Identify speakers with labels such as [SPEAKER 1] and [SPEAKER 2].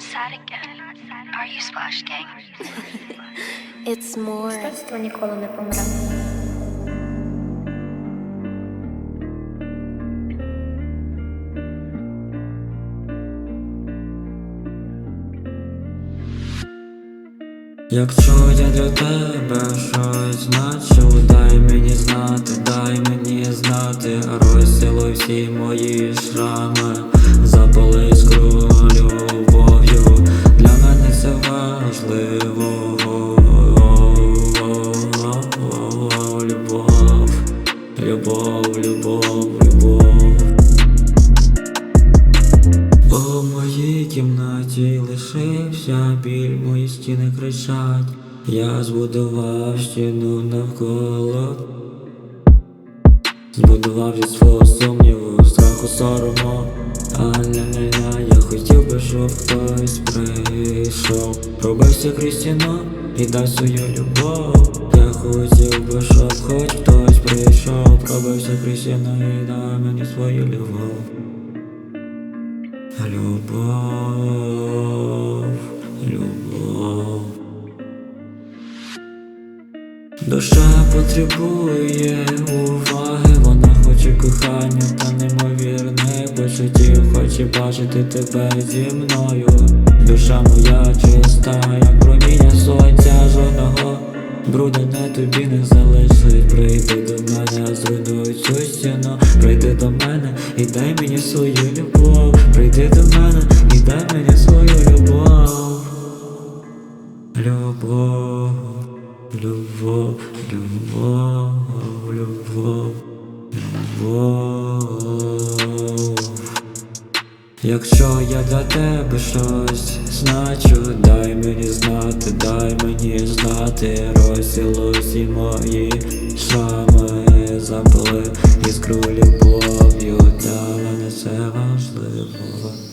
[SPEAKER 1] outside again. Are you Splash Gang?
[SPEAKER 2] It's more.
[SPEAKER 3] Мистецтво ніколи не помре.
[SPEAKER 4] Якщо я для тебе щось значу, дай мені знати, дай мені знати, розсілуй всі мої шрами, запали іскру любов'ю, любов, любов. У моїй кімнаті лишився біль, мої стіни кричать. Я збудував стіну навколо. Збудував зі свого сумніву, страху сорому. А-ля-ля-ля, я хотів би, щоб хтось прийшов. Пробився крізь стіну і дав свою любов. Я хотів би, щоб хоч хтось прийшов. Пробився стіну і дав мені свою любов. Любов, любов. Душа потребує уваги, вона хоче кохання та неймовірних почуттів Хоче бачити тебе зі мною. Душа моя чиста, як проміння сонця жодного Бруду не тобі не залишить Прийди до мене, зруйнуй цю стіну. Прийди до мене і дай мені свою любов. Прийди до мене і дай мені свою любов. Любов, любов, любов, Якщо я для тебе щось значу, дай мені знати, дай мені знати, розсілуй всі мої шрами, запали іскру любов'ю, для мене це важливо.